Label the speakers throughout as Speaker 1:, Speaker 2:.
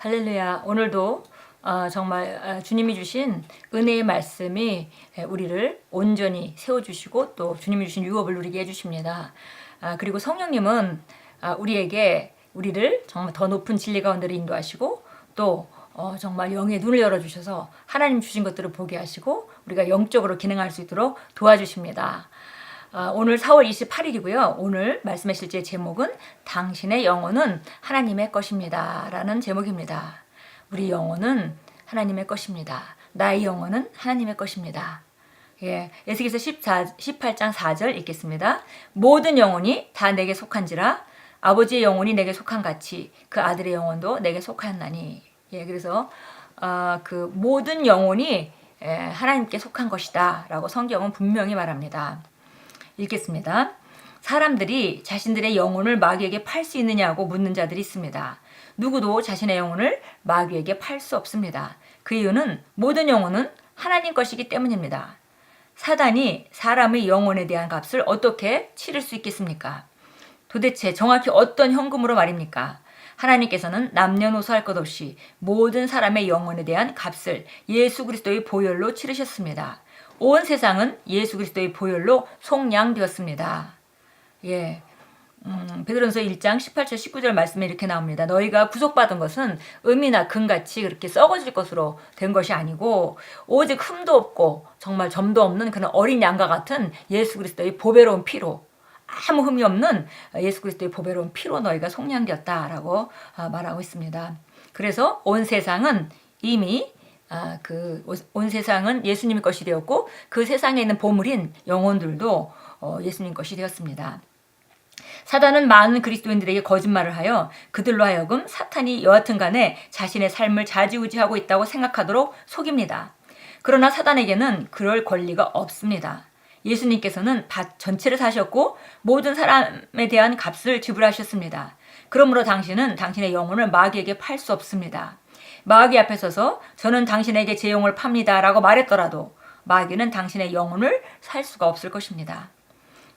Speaker 1: 할렐루야. 오늘도 어, 정말 어, 주님이 주신 은혜의 말씀이 에, 우리를 온전히 세워주시고 또 주님이 주신 유업을 누리게 해주십니다. 아, 그리고 성령님은 아, 우리에게 우리를 정말 더 높은 진리 가운데로 인도하시고 또 어, 정말 영의 눈을 열어주셔서 하나님 주신 것들을 보게 하시고 우리가 영적으로 기능할 수 있도록 도와주십니다. 아, 오늘 4월 28일이고요. 오늘 말씀의 실제 제목은 당신의 영혼은 하나님의 것입니다. 라는 제목입니다. 우리 영혼은 하나님의 것입니다. 나의 영혼은 하나님의 것입니다. 예, 14, 18장 4절 읽겠습니다. 모든 영혼이 다 내게 속한지라 아버지의 영혼이 내게 속한 같이 그 아들의 영혼도 내게 속하였나니. 예, 그래서 어, 그 모든 영혼이 예, 하나님께 속한 것이다라고 성경은 분명히 말합니다. 읽겠습니다. 사람들이 자신들의 영혼을 마귀에게 팔 수 있느냐고 묻는 자들이 있습니다. 누구도 자신의 영혼을 마귀에게 팔 수 없습니다. 그 이유는 모든 영혼은 하나님 것이기 때문입니다. 사단이 사람의 영혼에 대한 값을 어떻게 치를 수 있겠습니까? 도대체 정확히 어떤 현금으로 말입니까? 하나님께서는 남녀노소 할 것 없이 모든 사람의 영혼에 대한 값을 예수 그리스도의 보혈로 치르셨습니다. 온 세상은 예수 그리스도의 보혈로 속량되었습니다. 예. 음, 베드로전서 1장 18절 19절 말씀에 이렇게 나옵니다. 너희가 구속받은 것은 음이나 금같이 그렇게 썩어질 것으로 된 것이 아니고 오직 흠도 없고 정말 점도 없는 그런 어린 양과 같은 예수 그리스도의 보배로운 피로 아무 흠이 없는 예수 그리스도의 보배로운 피로 너희가 속량되었다라고 아, 말하고 있습니다. 그래서 온 세상은 이미 아, 그 온 세상은 예수님의 것이 되었고 그 세상에 있는 보물인 영혼들도 어, 예수님 것이 되었습니다. 사단은 많은 그리스도인들에게 거짓말을 하여 그들로 하여금 사탄이 여하튼 간에 자신의 삶을 좌지우지하고 있다고 생각하도록 속입니다. 그러나 사단에게는 그럴 권리가 없습니다. 예수님께서는 밭 전체를 사셨고 모든 사람에 대한 값을 지불하셨습니다. 그러므로 당신은 당신의 영혼을 마귀에게 팔 수 없습니다. 마귀 앞에 서서 저는 당신에게 제 영혼을 팝니다 라고 말했더라도 마귀는 당신의 영혼을 살 수가 없을 것입니다.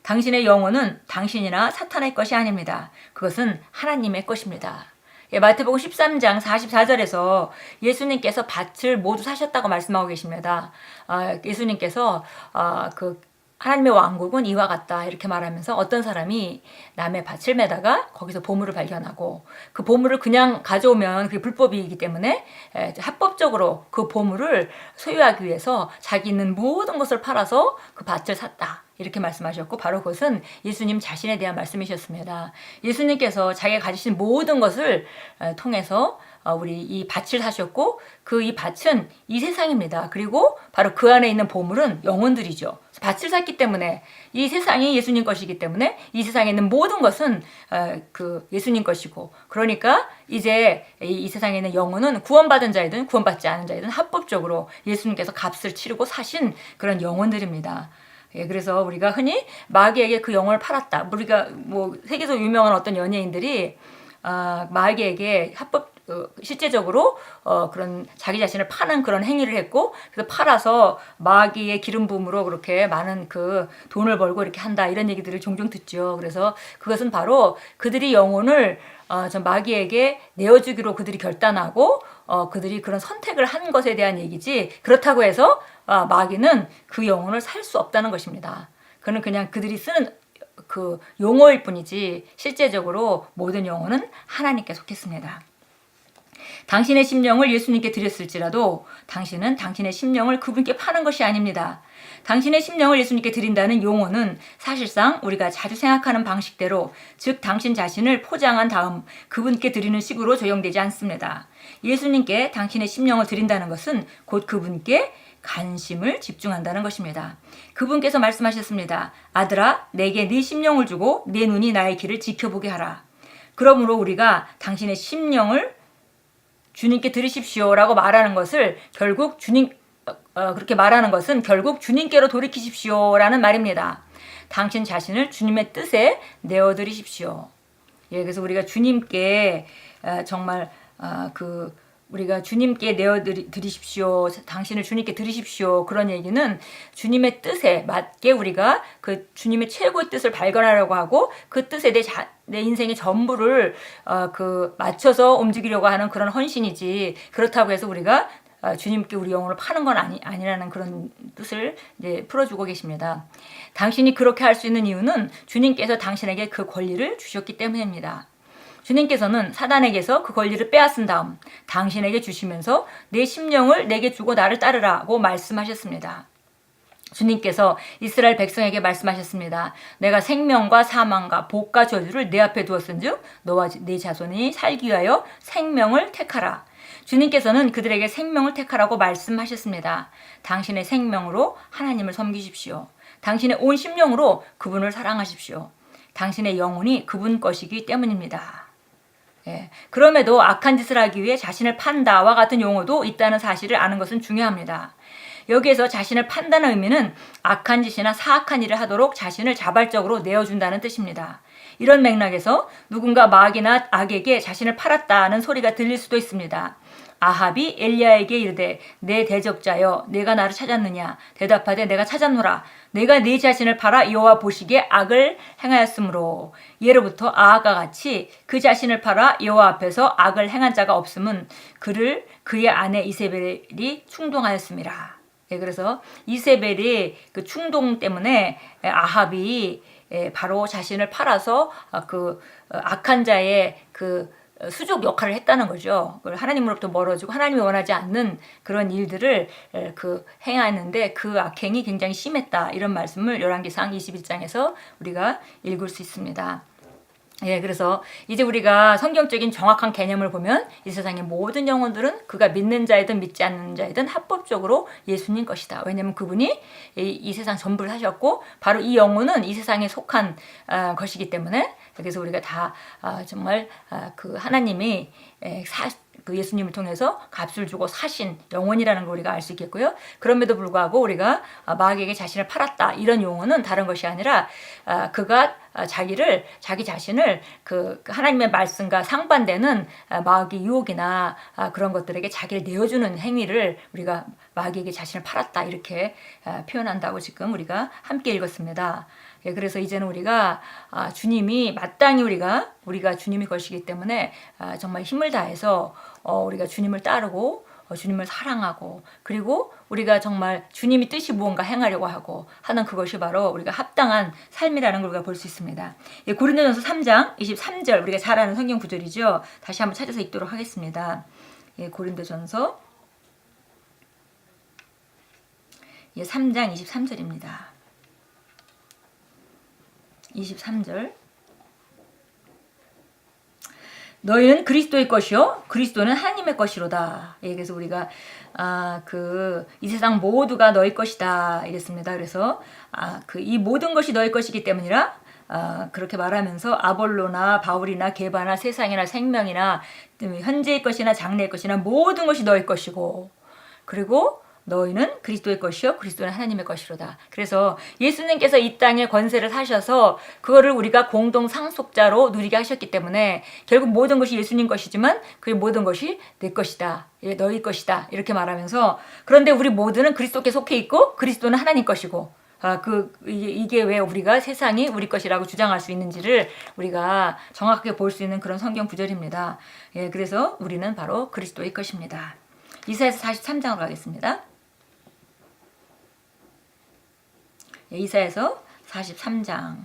Speaker 1: 당신의 영혼은 당신이나 사탄의 것이 아닙니다. 그것은 하나님의 것입니다. 예, 마태복음 13장 44절에서 예수님께서 밭을 모두 사셨다고 말씀하고 계십니다. 아, 예수님께서 아, 그 하나님의 왕국은 이와 같다 이렇게 말하면서 어떤 사람이 남의 밭을 매다가 거기서 보물을 발견하고 그 보물을 그냥 가져오면 그게 불법이기 때문에 합법적으로 그 보물을 소유하기 위해서 자기 있는 모든 것을 팔아서 그 밭을 샀다. 이렇게 말씀하셨고 바로 그것은 예수님 자신에 대한 말씀이셨습니다. 예수님께서 자기가 가지신 모든 것을 통해서 어, 우리 이 밭을 사셨고 그 이 밭은 이 세상입니다. 그리고 바로 그 안에 있는 보물은 영혼들이죠. 밭을 샀기 때문에 이 세상이 예수님 것이기 때문에 이 세상에 있는 모든 것은 어, 그 예수님 것이고 그러니까 이제 이 세상에 있는 영혼은 구원받은 자이든 구원받지 않은 자이든 합법적으로 예수님께서 값을 치르고 사신 그런 영혼들입니다. 예, 그래서 우리가 흔히 마귀에게 그 영혼을 팔았다. 우리가 뭐 세계적으로 유명한 어떤 연예인들이 아, 마귀에게 합법 어, 실제적으로 어, 그런 자기 자신을 파는 그런 행위를 했고 그래서 팔아서 마귀의 기름 부음으로 그렇게 많은 그 돈을 벌고 이렇게 한다 이런 얘기들을 종종 듣죠. 그래서 그것은 바로 그들이 영혼을 어, 저 마귀에게 내어주기로 그들이 결단하고 어, 그들이 그런 선택을 한 것에 대한 얘기지 그렇다고 해서 어, 마귀는 그 영혼을 살 수 없다는 것입니다. 그는 그냥 그들이 쓰는 그 용어일 뿐이지 실제적으로 모든 영혼은 하나님께 속했습니다. 당신의 심령을 예수님께 드렸을지라도 당신은 당신의 심령을 그분께 파는 것이 아닙니다. 당신의 심령을 예수님께 드린다는 용어는 사실상 우리가 자주 생각하는 방식대로 즉 당신 자신을 포장한 다음 그분께 드리는 식으로 적용되지 않습니다. 예수님께 당신의 심령을 드린다는 것은 곧 그분께 관심을 집중한다는 것입니다. 그분께서 말씀하셨습니다. 아들아, 내게 네 심령을 주고 내 눈이 나의 길을 지켜보게 하라. 그러므로 우리가 당신의 심령을 주님께 들으십시오라고 말하는 것을 결국 주님 어, 그렇게 말하는 것은 결국 주님께로 돌이키십시오라는 말입니다. 당신 자신을 주님의 뜻에 내어 드리십시오. 예, 그래서 우리가 주님께 어, 정말 어, 그 우리가 주님께 내어 드리십시오. 당신을 주님께 드리십시오. 그런 얘기는 주님의 뜻에 맞게 우리가 그 주님의 최고의 뜻을 발견하려고 하고 그 뜻에 내, 자, 내 인생의 전부를 어, 그 맞춰서 움직이려고 하는 그런 헌신이지 그렇다고 해서 우리가 어, 주님께 우리 영혼을 파는 건 아니, 아니라는 그런 뜻을 이제 풀어주고 계십니다. 당신이 그렇게 할 수 있는 이유는 주님께서 당신에게 그 권리를 주셨기 때문입니다. 주님께서는 사단에게서 그 권리를 빼앗은 다음 당신에게 주시면서 내 심령을 내게 주고 나를 따르라고 말씀하셨습니다. 주님께서 이스라엘 백성에게 말씀하셨습니다. 내가 생명과 사망과 복과 저주를 내 앞에 두었은즉 너와 네 자손이 살기 위하여 생명을 택하라. 주님께서는 그들에게 생명을 택하라고 말씀하셨습니다. 당신의 생명으로 하나님을 섬기십시오. 당신의 온 심령으로 그분을 사랑하십시오. 당신의 영혼이 그분 것이기 때문입니다. 예. 그럼에도 악한 짓을 하기 위해 자신을 판다와 같은 용어도 있다는 사실을 아는 것은 중요합니다. 여기에서 자신을 판다는 의미는 악한 짓이나 사악한 일을 하도록 자신을 자발적으로 내어준다는 뜻입니다. 이런 맥락에서 누군가 마귀나 악에게 자신을 팔았다는 소리가 들릴 수도 있습니다. 아합이 엘리야에게 이르되 내 대적자여 내가 나를 찾았느냐? 대답하되 내가 찾았노라. 내가 네 자신을 팔아 여호와 보시기에 악을 행하였으므로. 예로부터 아하가 같이 그 자신을 팔아 여호와 앞에서 악을 행한 자가 없음은 그를 그의 아내 이세벨이 충동하였습니다. 예, 그래서 이세벨이 그 충동 때문에 아합이 예, 바로 자신을 팔아서 아, 그 어, 악한 자의 그 수족 역할을 했다는 거죠. 하나님으로부터 멀어지고 하나님이 원하지 않는 그런 일들을 그 행하는데 그 악행이 굉장히 심했다. 이런 말씀을 열왕기상 21장에서 우리가 읽을 수 있습니다. 예, 그래서 이제 우리가 성경적인 정확한 개념을 보면 이 세상의 모든 영혼들은 그가 믿는 자이든 믿지 않는 자이든 합법적으로 예수님 것이다. 왜냐하면 그분이 이, 이 세상 전부를 하셨고 바로 이 영혼은 이 세상에 속한 어, 것이기 때문에 그래서 우리가 다 어, 정말 어, 그 하나님이 에, 사, 그 예수님을 통해서 값을 주고 사신 영혼이라는 걸 우리가 알 수 있겠고요. 그럼에도 불구하고 우리가 아, 마귀에게 자신을 팔았다 이런 용어는 다른 것이 아니라 아, 그가 아, 자기를 자기 자신을 그 하나님의 말씀과 상반되는 마귀 유혹이나 그런 것들에게 자기를 내어주는 행위를 우리가 마귀에게 자신을 팔았다 이렇게 표현한다고 지금 우리가 함께 읽었습니다. 예, 그래서 이제는 우리가 아, 주님이 마땅히 우리가 우리가 주님이 것이기 때문에 아, 정말 힘을 다해서 어, 우리가 주님을 따르고 어, 주님을 사랑하고 그리고 우리가 정말 주님이 뜻이 무언가 행하려고 하고 하는 그것이 바로 우리가 합당한 삶이라는 걸 우리가 볼 수 있습니다. 예, 고린도전서 3장 23절 우리가 잘 아는 성경 구절이죠. 다시 한번 찾아서 읽도록 하겠습니다. 예, 고린도전서 예, 3장 23절입니다. 23절. 너희는 그리스도의 것이요 그리스도는 하나님의 것이로다. 예, 그래서 우리가 아, 그 이 세상 모두가 너희 것이다 이랬습니다. 그래서 아, 그 이 모든 것이 너희 것이기 때문이라 아, 그렇게 말하면서 아볼로나 바울이나 게바나 세상이나 생명이나 현재의 것이나 장래의 것이나 모든 것이 너희 것이고 그리고 너희는 그리스도의 것이요 그리스도는 하나님의 것이로다. 그래서 예수님께서 이 땅에 권세를 사셔서 그거를 우리가 공동 상속자로 누리게 하셨기 때문에 결국 모든 것이 예수님 것이지만 그 모든 것이 내 것이다. 예, 너희 것이다. 이렇게 말하면서 그런데 우리 모두는 그리스도께 속해 있고 그리스도는 하나님 것이고 아, 그, 이게 왜 우리가 세상이 우리 것이라고 주장할 수 있는지를 우리가 정확하게 볼 수 있는 그런 성경 구절입니다. 예, 그래서 우리는 바로 그리스도의 것입니다. 이사에서 43장으로 가겠습니다. 이사에서 43장.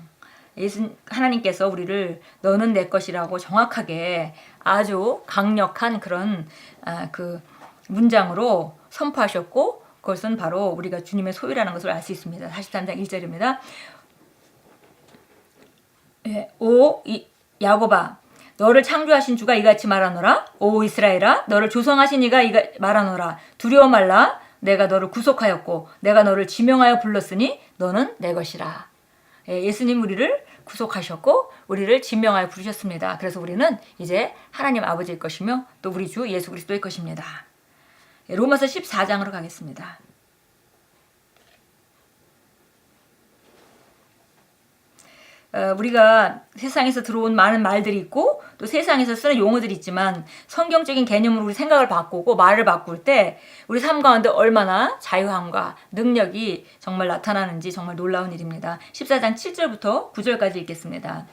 Speaker 1: 예수 하나님께서 우리를 너는 내 것이라고 정확하게 아주 강력한 그런 아, 그 문장으로 선포하셨고 그것은 바로 우리가 주님의 소유라는 것을 알 수 있습니다. 43장 1절입니다. 예, 오 이, 야고바 너를 창조하신 주가 이같이 말하노라 오 이스라엘아 너를 조성하신 이가 이가 말하노라 두려워 말라 내가 너를 구속하였고 내가 너를 지명하여 불렀으니 너는 내 것이라. 예, 예수님 우리를 구속하셨고 우리를 지명하여 부르셨습니다. 그래서 우리는 이제 하나님 아버지의 것이며 또 우리 주 예수 그리스도의 것입니다. 예, 로마서 14장으로 가겠습니다. 우리가 세상에서 들어온 많은 말들이 있고 또 세상에서 쓰는 용어들이 있지만 성경적인 개념으로 우리 생각을 바꾸고 말을 바꿀 때 우리 삶 가운데 얼마나 자유함과 능력이 정말 나타나는지 정말 놀라운 일입니다. 14장 7절부터 9절까지 읽겠습니다.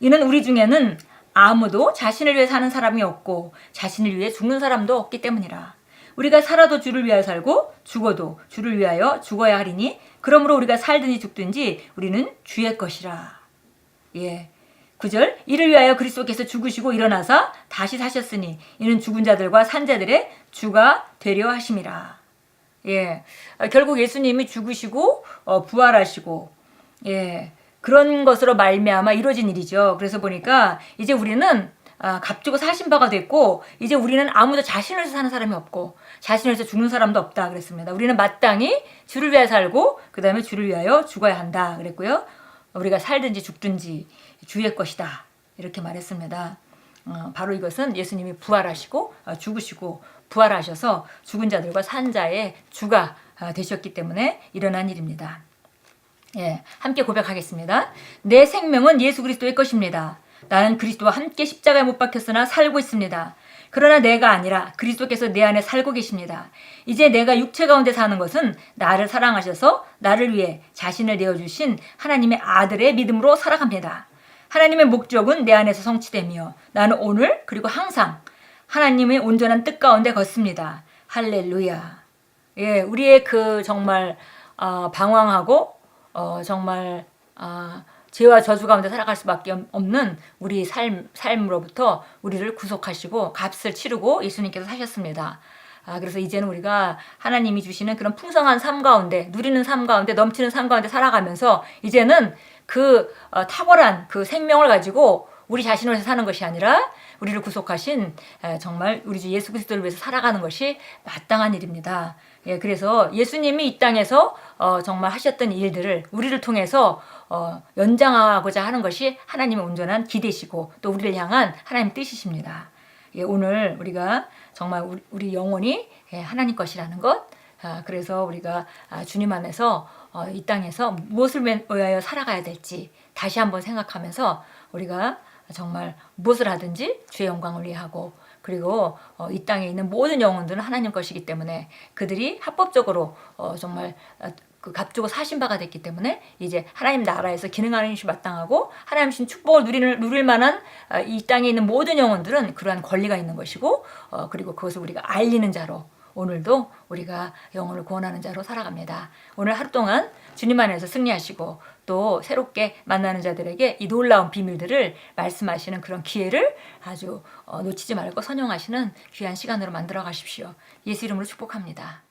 Speaker 1: 이는 우리 중에는 아무도 자신을 위해 사는 사람이 없고 자신을 위해 죽는 사람도 없기 때문이라. 우리가 살아도 주를 위하여 살고 죽어도 주를 위하여 죽어야 하리니 그러므로 우리가 살든지 죽든지 우리는 주의 것이라. 예. 9절 이를 위하여 그리스도께서 죽으시고 일어나사 다시 사셨으니 이는 죽은 자들과 산 자들의 주가 되려 하심이라. 예. 아, 결국 예수님이 죽으시고 어, 부활하시고 예. 그런 것으로 말미암아 이루어진 일이죠. 그래서 보니까 이제 우리는 아, 값주고 사신 바가 됐고 이제 우리는 아무도 자신을 사는 사람이 없고 자신을 위해서 죽는 사람도 없다 그랬습니다. 우리는 마땅히 주를 위하여 살고 그 다음에 주를 위하여 죽어야 한다 그랬고요. 우리가 살든지 죽든지 주의 것이다 이렇게 말했습니다. 어, 바로 이것은 예수님이 부활하시고 어, 죽으시고 부활하셔서 죽은 자들과 산 자의 주가 아, 되셨기 때문에 일어난 일입니다. 예, 함께 고백하겠습니다. 내 생명은 예수 그리스도의 것입니다. 나는 그리스도와 함께 십자가에 못 박혔으나 살고 있습니다. 그러나 내가 아니라 그리스도께서 내 안에 살고 계십니다. 이제 내가 육체 가운데 사는 것은 나를 사랑하셔서 나를 위해 자신을 내어주신 하나님의 아들의 믿음으로 살아갑니다. 하나님의 목적은 내 안에서 성취되며 나는 오늘 그리고 항상 하나님의 온전한 뜻 가운데 걷습니다. 할렐루야. 예, 우리의 그 정말 어, 방황하고 어, 정말 아, 죄와 저주 가운데 살아갈 수밖에 없- 없는 우리 삶 삶으로부터 우리를 구속하시고 값을 치르고 예수님께서 사셨습니다. 아, 그래서 이제는 우리가 하나님이 주시는 그런 풍성한 삶 가운데 누리는 삶 가운데 넘치는 삶 가운데 살아가면서 이제는 그 어, 탁월한 그 생명을 가지고 우리 자신을 위해서 사는 것이 아니라 우리를 구속하신 에, 정말 우리 주 예수 그리스도를 위해서 살아가는 것이 마땅한 일입니다. 예, 그래서 예수님이 이 땅에서 어, 정말 하셨던 일들을 우리를 통해서 어, 연장하고자 하는 것이 하나님의 온전한 기대시고 또 우리를 향한 하나님 뜻이십니다. 예, 오늘 우리가 정말 우리, 우리 영혼이 예, 하나님 것이라는 것. 아, 그래서 우리가 아, 주님 안에서 어, 이 땅에서 무엇을 위하여 살아가야 될지 다시 한번 생각하면서 우리가 정말 무엇을 하든지 주의 영광을 위해 하고 그리고 어, 이 땅에 있는 모든 영혼들은 하나님 것이기 때문에 그들이 합법적으로 어, 정말 어, 그 값주고 사신 바가 됐기 때문에 이제 하나님 나라에서 기능하는 것이 마땅하고 하나님 신 축복을 누리는, 누릴 만한 어, 이 땅에 있는 모든 영혼들은 그러한 권리가 있는 것이고 어, 그리고 그것을 우리가 알리는 자로 오늘도 우리가 영혼을 구원하는 자로 살아갑니다. 오늘 하루 동안 주님 안에서 승리하시고 또 새롭게 만나는 자들에게 이 놀라운 비밀들을 말씀하시는 그런 기회를 아주 어, 놓치지 말고 선용하시는 귀한 시간으로 만들어 가십시오. 예수 이름으로 축복합니다.